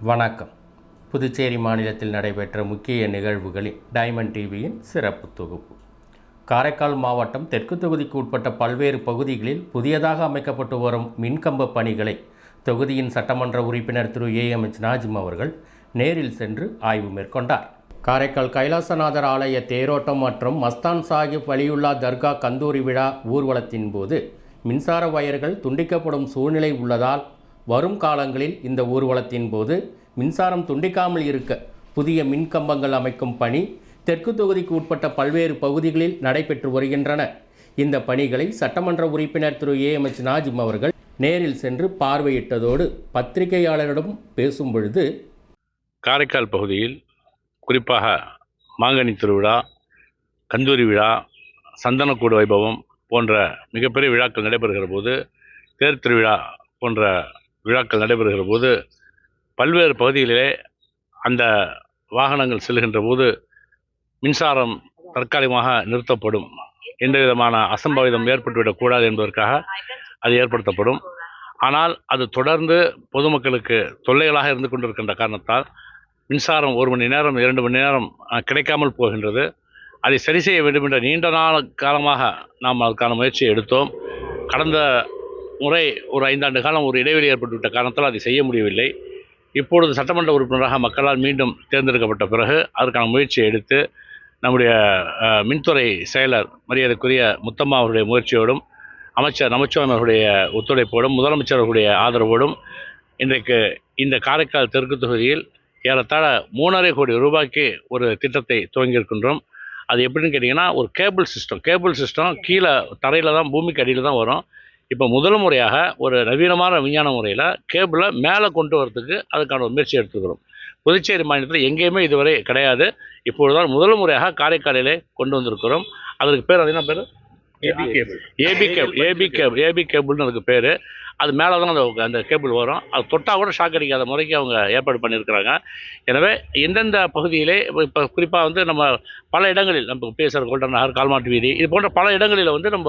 வணக்கம். புதுச்சேரி மாநிலத்தில் நடைபெற்ற முக்கிய நிகழ்வுகளில் டைமண்ட் டிவியின் சிறப்பு தொகுப்பு. காரைக்கால் மாவட்டம் தெற்கு தொகுதிக்கு உட்பட்ட பல்வேறு பகுதிகளில் புதியதாக அமைக்கப்பட்டு வரும் மின்கம்ப பணிகளை தொகுதியின் சட்டமன்ற உறுப்பினர் திரு. ஏஎம்எச் நாஜிம் அவர்கள் நேரில் சென்று ஆய்வு மேற்கொண்டார். காரைக்கால் கைலாசநாதர் ஆலய தேரோட்டம் மற்றும் மஸ்தான் சாஹிப் வலியுல்லா தர்கா கந்தூரி விழா ஊர்வலத்தின் போது மின்சார வயர்கள் துண்டிக்கப்படும் சூழ்நிலை உள்ளதால் வரும் காலங்களில் இந்த ஊர்வலத்தின் போது மின்சாரம் துண்டிக்காமல் இருக்க புதிய மின்கம்பங்கள் அமைக்கும் பணி தெற்கு தொகுதிக்கு உட்பட்ட பல்வேறு பகுதிகளில் நடைபெற்று வருகின்றன. இந்த பணிகளை சட்டமன்ற உறுப்பினர் திரு. ஏ. ஏஎம்எச் நாஜிம் அவர்கள் நேரில் சென்று பார்வையிட்டதோடு பத்திரிகையாளரிடம் பேசும் பொழுது காரைக்கால் பகுதியில் குறிப்பாக மாங்கனி திருவிழா கந்தூரி விழா சந்தனக்கூடு வைபவம் போன்ற மிகப்பெரிய விழாக்கள் நடைபெறுகிற போது தேர் திருவிழா போன்ற விழாக்கள் நடைபெறுகிற போது பல்வேறு பகுதிகளிலே அந்த வாகனங்கள் செல்கின்ற போது மின்சாரம் தற்காலிகமாக நிறுத்தப்படும். எந்த விதமான அசம்பாவிதம் ஏற்பட்டுவிடக்கூடாது என்பதற்காக அது ஏற்படுத்தப்படும். ஆனால் அது தொடர்ந்து பொதுமக்களுக்கு தொல்லைகளாக இருந்து கொண்டிருக்கின்ற காரணத்தால் மின்சாரம் ஒரு மணி நேரம் இரண்டு மணி நேரம் கிடைக்காமல் போகின்றது. அதை சரி செய்ய வேண்டும் என்ற நீண்ட நாள் காலமாக நாம் அதற்கான முயற்சியை எடுத்தோம். கடந்த முறை ஒரு ஐந்தாண்டு காலம் ஒரு இடைவெளி ஏற்பட்டுவிட்ட காரணத்தால் அதை செய்ய முடியவில்லை. இப்பொழுது சட்டமன்ற உறுப்பினராக மக்களால் மீண்டும் தேர்ந்தெடுக்கப்பட்ட பிறகு அதற்கான முயற்சியை எடுத்து நம்முடைய மின்துறை செயலர் மரியாதைக்குரிய முத்தம்மா அவருடைய முயற்சியோடும் அமைச்சர் நமச்சிவாயம் அவருடைய ஒத்துழைப்போடும் முதலமைச்சர் அவருடைய ஆதரவோடும் இன்றைக்கு இந்த காரைக்கால் தெற்கு தொகுதியில் ஏறத்தாழ மூணரை கோடி ரூபாய்க்கு ஒரு திட்டத்தை துவங்கியிருக்கின்றோம். அது எப்படின்னு கேட்டிங்கன்னா ஒரு கேபிள் சிஸ்டம். கேபிள் சிஸ்டம் கீழே தரையில் தான் பூமிக்கு அடியில் தான் வரும். இப்போ முதல் முறையாக ஒரு நவீனமான விஞ்ஞான முறையில் கேபிளை மேலே கொண்டு வரதுக்கு அதுக்கான ஒரு முயற்சி எடுத்துக்கிறோம் புதுச்சேரி மாநிலத்தில் எங்கேயுமே இதுவரை கிடையாது. இப்பொழுதுதான் முதல் முறையாக காரைக்காலிலே கொண்டு வந்திருக்கிறோம் அதற்கு பேர் அது என்ன பேர் AB cable AB cable AB cable AB கேபிள்னு அதுக்கு பேர் அது மேலே தான் அந்த அந்த கேபிள் வரும். அது தொட்டால் கூட ஷாக் அடிக்காத முறைக்கு அவங்க ஏற்பாடு பண்ணியிருக்கிறாங்க. எனவே எந்தெந்த பகுதியிலே இப்போ குறிப்பாக வந்து நம்ம பல இடங்களில் நம்ம பேசுகிற கோல்டன் நகர் கால்மாட்டு வீதி இது போன்ற பல இடங்களில் வந்து நம்ம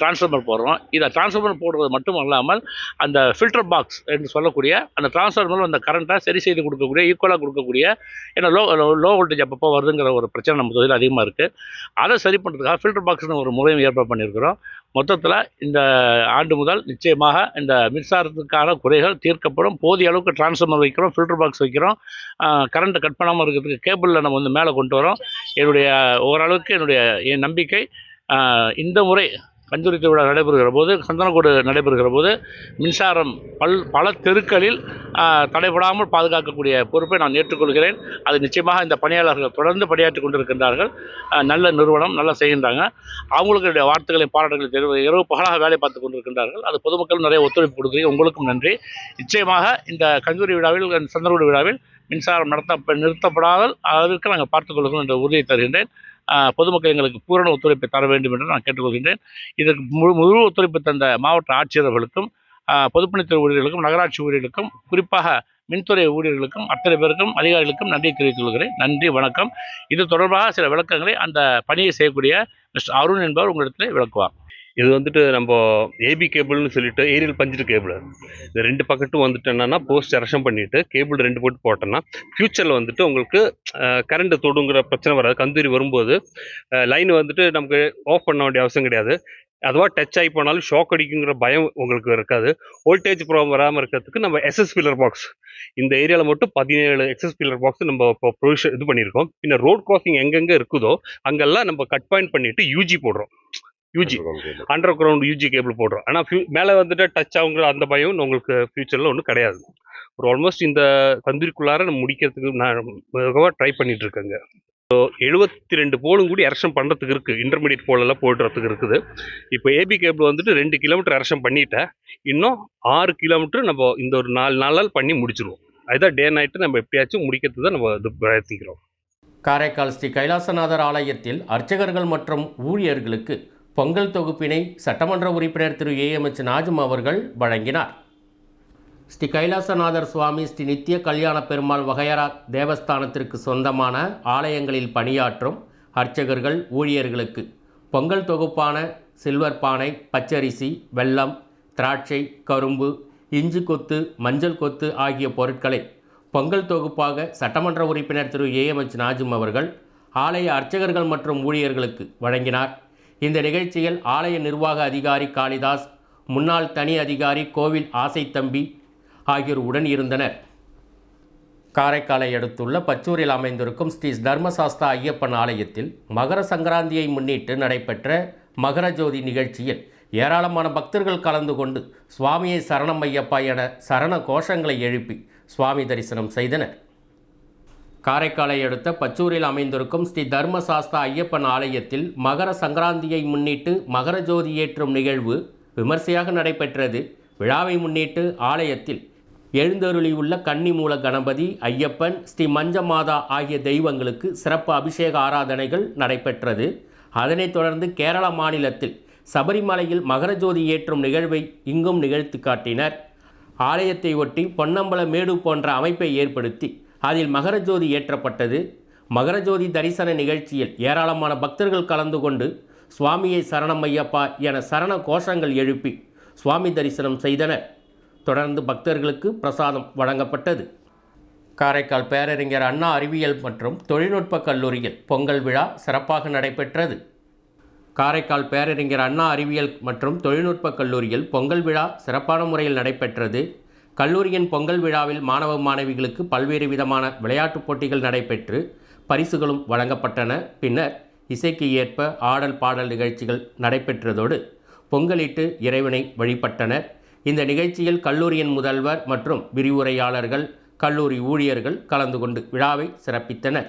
டிரான்ஸ்ஃபார்மர் போடுறோம். இதை டிரான்ஸ்ஃபார்மர் போடுறது மட்டும் அல்லாமல் அந்த ஃபில்டர் பாக்ஸ் என்று சொல்லக்கூடிய அந்த டிரான்ஸ்ஃபார்மர் அந்த கரண்ட்டை சரி செய்து கொடுக்கக்கூடிய ஈக்குவலாக கொடுக்கக்கூடிய ஏன்னா லோ லோ வோல்டேஜ் அப்பப்போ வருதுங்கிற ஒரு பிரச்சனை நம்ம தொழில் அதிகமாக இருக்குது அதை சரி பண்ணுறதுக்காக ஃபில்டர் பாக்ஸ்னு ஒரு முறையும் ஏற்பாடு பண்ணியிருக்கிறோம். மொத்தத்தில் இந்த ஆண்டு முதல் நிச்சயமாக இந்த மின்சாரத்துக்கான குறைகள் தீர்க்கப்படும். போதிய அளவுக்கு டிரான்ஸ்ஃபார்மர் வைக்கிறோம் ஃபில்டர் பாக்ஸ் வைக்கிறோம். கரண்ட்டை கட் பண்ணாமல் இருக்கிறதுக்கு கேபிளில் நம்ம வந்து மேலே கொண்டு வரோம். என்னுடைய ஓரளவுக்கு என்னுடைய என் நம்பிக்கை. இந்த முறை கந்தூரி திருவிழா நடைபெறுகிற போது சந்தனக்கூடு நடைபெறுகிற போது மின்சாரம் பல் பல தெருக்களில் தடைபடாமல் பாதுகாக்கக்கூடிய பொறுப்பை நான் ஏற்றுக்கொள்கிறேன். அது நிச்சயமாக இந்த பணியாளர்கள் தொடர்ந்து பணியாற்றி கொண்டிருக்கின்றார்கள். நல்ல நிறுவனம் நல்லா செய்கின்றாங்க. அவங்களுக்கு வார்த்தைகளை பாராட்டுகளை தெரிவு இரவு பகலாக வேலை பார்த்து கொண்டிருக்கின்றார்கள். அது பொதுமக்களும் நிறைய ஒத்துழைப்பு கொடுக்குறீங்க. உங்களுக்கும் நன்றி. நிச்சயமாக இந்த கந்தூரி விழாவில் சந்தனக்கூடு விழாவில் மின்சாரம் நடத்த நிறுத்தப்படாமல் அதற்கு நாங்கள் பார்த்துக்கொள்கிறோம் என்ற உறுதியை தருகின்றேன். பொதுமக்கள் எங்களுக்கு பூரண ஒத்துழைப்பை தர வேண்டும் என்று நான் கேட்டுக்கொள்கின்றேன். இதற்கு முழு முழு ஒத்துழைப்பு தந்த மாவட்ட ஆட்சியர்களுக்கும் பொதுப்பணித்துறை ஊழியர்களுக்கும் நகராட்சி ஊழியர்களுக்கும் குறிப்பாக மின்துறை ஊழியர்களுக்கும் அத்தனை பேருக்கும் அதிகாரிகளுக்கும் நன்றி தெரிவித்துக் கொள்கிறேன் நன்றி வணக்கம். இது தொடர்பாக சில விளக்கங்களை அந்த பணியை செய்யக்கூடிய மிஸ்டர் அருண் என்பவர் உங்களிடத்தில் விளக்குவார். இது வந்துட்டு நம்ம ஏபி கேபிள்னு சொல்லிட்டு ஏரியல் பஞ்சிட்டு கேபிள் இந்த ரெண்டு பக்கத்தும் வந்துட்டு என்னன்னா போஸ்ட் அரசம் பண்ணிட்டு கேபிள் ரெண்டு போட்டு போட்டோம்னா ஃபியூச்சரில் வந்துட்டு உங்களுக்கு கரண்ட் தொடுங்கிற பிரச்சனை வராது. கந்தூரி வரும்போது லைன் வந்துட்டு நமக்கு ஆஃப் பண்ண வேண்டிய அவசியம் கிடையாது. அதுவா டச் ஆகி போனாலும் ஷாக் அடிக்குங்கிற பயம் உங்களுக்கு இருக்காது. வோல்டேஜ் ப்ராப்ளம் வராமல் இருக்கிறதுக்கு நம்ம எஸ்எஸ் பில்லர் பாக்ஸ் இந்த ஏரியாவில் மட்டும் பதினேழு எக்ஸஸ் பில்லர் பாக்ஸ் நம்ம இப்போ ப்ரொவிஷன் இது பண்ணியிருக்கோம். பின்ன ரோட் கிராசிங் எங்கெங்கே இருக்குதோ அங்கெல்லாம் நம்ம கட் பாயிண்ட் பண்ணிட்டு யூஜி போடுறோம். UG under ground UG cable போடுறோம். ஆனால் ஃபியூ மேலே வந்துட்டு டச் ஆகுங்கிற அந்த பயம் உங்களுக்கு ஃபியூச்சரில் ஒன்றும் கிடையாது. ஒரு ஆல்மோஸ்ட் இந்த தந்தூரிக்குள்ளார நம்ம முடிக்கிறதுக்கு நான் ட்ரை பண்ணிட்டு இருக்கேங்க. ஸோ எழுபத்தி ரெண்டு போலும் கூடி எரஷன் பண்ணுறதுக்கு இருக்குது இன்டர்மீடியட் போலெல்லாம் போடுறதுக்கு இருக்குது. இப்போ ஏபி கேபிள் வந்துட்டு ரெண்டு கிலோமீட்டர் எரஷன் பண்ணிட்டேன். இன்னும் ஆறு கிலோமீட்டர் நம்ம இந்த ஒரு நாலு நாளால் பண்ணி முடிச்சிருவோம். அதுதான் டே நைட்டு நம்ம எப்படியாச்சும் முடிக்கிறதுக்கு தான் நம்ம இது பிரயத்திக்கிறோம் காரைக்கால் ஸ்ரீ கைலாசநாதர் ஆலயத்தில் அர்ச்சகர்கள் மற்றும் ஊழியர்களுக்கு பொங்கல் தொகுப்பினை சட்டமன்ற உறுப்பினர் திரு. ஏஎம்எச் நாஜும் அவர்கள் வழங்கினார். ஸ்ரீ கைலாசநாதர் சுவாமி ஸ்ரீ நித்திய கல்யாண பெருமாள் வகையரா தேவஸ்தானத்திற்கு சொந்தமான ஆலயங்களில் பணியாற்றும் அர்ச்சகர்கள் ஊழியர்களுக்கு பொங்கல் தொகுப்பான சில்வர் பானை பச்சரிசி வெல்லம் திராட்சை கரும்பு இஞ்சி கொத்து மஞ்சள் கொத்து ஆகிய பொருட்களை பொங்கல் தொகுப்பாக சட்டமன்ற உறுப்பினர் திரு. ஏஎம்எச் நாஜும் அவர்கள் ஆலய அர்ச்சகர்கள் மற்றும் ஊழியர்களுக்கு வழங்கினார். இந்த நிகழ்ச்சியில் ஆலய நிர்வாக அதிகாரி காளிதாஸ் முன்னாள் தனி அதிகாரி கோவில் ஆசைத்தம்பி ஆகியோர் உடன் இருந்தனர். காரைக்காலை அடுத்துள்ள பச்சூரில் அமைந்திருக்கும் ஸ்ரீ தர்மசாஸ்தா ஐயப்பன் ஆலயத்தில் மகர சங்கராந்தியை முன்னிட்டு நடைபெற்ற மகரஜோதி நிகழ்ச்சியில் ஏராளமான பக்தர்கள் கலந்து கொண்டு சுவாமியை சரணம் ஐயப்பா என சரண கோஷங்களை எழுப்பி சுவாமி தரிசனம் செய்தனர். காரைக்காலை அடுத்த பச்சூரில் அமைந்திருக்கும் ஸ்ரீ தர்மசாஸ்தா ஐயப்பன் ஆலயத்தில் மகர சங்கராந்தியை முன்னிட்டு மகர ஜோதி ஏற்றும் நிகழ்வு விமர்சையாக நடைபெற்றது. விழாவை முன்னிட்டு ஆலயத்தில் எழுந்தருளியுள்ள கன்னிமூல கணபதி ஐயப்பன் ஸ்ரீ மஞ்சமாதா ஆகிய தெய்வங்களுக்கு சிறப்பு அபிஷேக ஆராதனைகள் நடைபெற்றது. அதனைத் தொடர்ந்து கேரள மாநிலத்தில் சபரிமலையில் மகரஜோதி ஏற்றும் நிகழ்வை இங்கும் நிகழ்த்தி காட்டினர். ஆலயத்தை ஒட்டி பொன்னம்பல மேடு போன்ற அமைப்பை ஏற்படுத்தி அதில் மகரஜோதி ஏற்றப்பட்டது. மகரஜோதி தரிசன நிகழ்ச்சியில் ஏராளமான பக்தர்கள் கலந்து கொண்டு சுவாமியை சரணம் ஐயப்பா என சரண கோஷங்கள் எழுப்பி சுவாமி தரிசனம் செய்தனர். தொடர்ந்து பக்தர்களுக்கு பிரசாதம் வழங்கப்பட்டது. காரைக்கால் பேரறிஞர் அண்ணா அறிவியல் மற்றும் தொழில்நுட்ப கல்லூரியில் பொங்கல் விழா சிறப்பாக நடைபெற்றது. காரைக்கால் பேரறிஞர் அண்ணா அறிவியல் மற்றும் தொழில்நுட்ப கல்லூரியில் பொங்கல் விழா சிறப்பான முறையில் நடைபெற்றது. கல்லூரியின் பொங்கல் விழாவில் மாணவ மாணவிகளுக்கு பல்வேறு விதமான விளையாட்டுப் போட்டிகள் நடைபெற்று பரிசுகளும் வழங்கப்பட்டன. பின்னர் இசைக்கு ஏற்ப ஆடல் பாடல் நிகழ்ச்சிகள் நடைபெற்றதோடு பொங்கலிட்டு இறைவனை வழிபட்டனர். இந்த நிகழ்ச்சியில் கல்லூரியின் முதல்வர் மற்றும் விரிவுரையாளர்கள் கல்லூரி ஊழியர்கள் கலந்து கொண்டு விழாவை சிறப்பித்தனர்.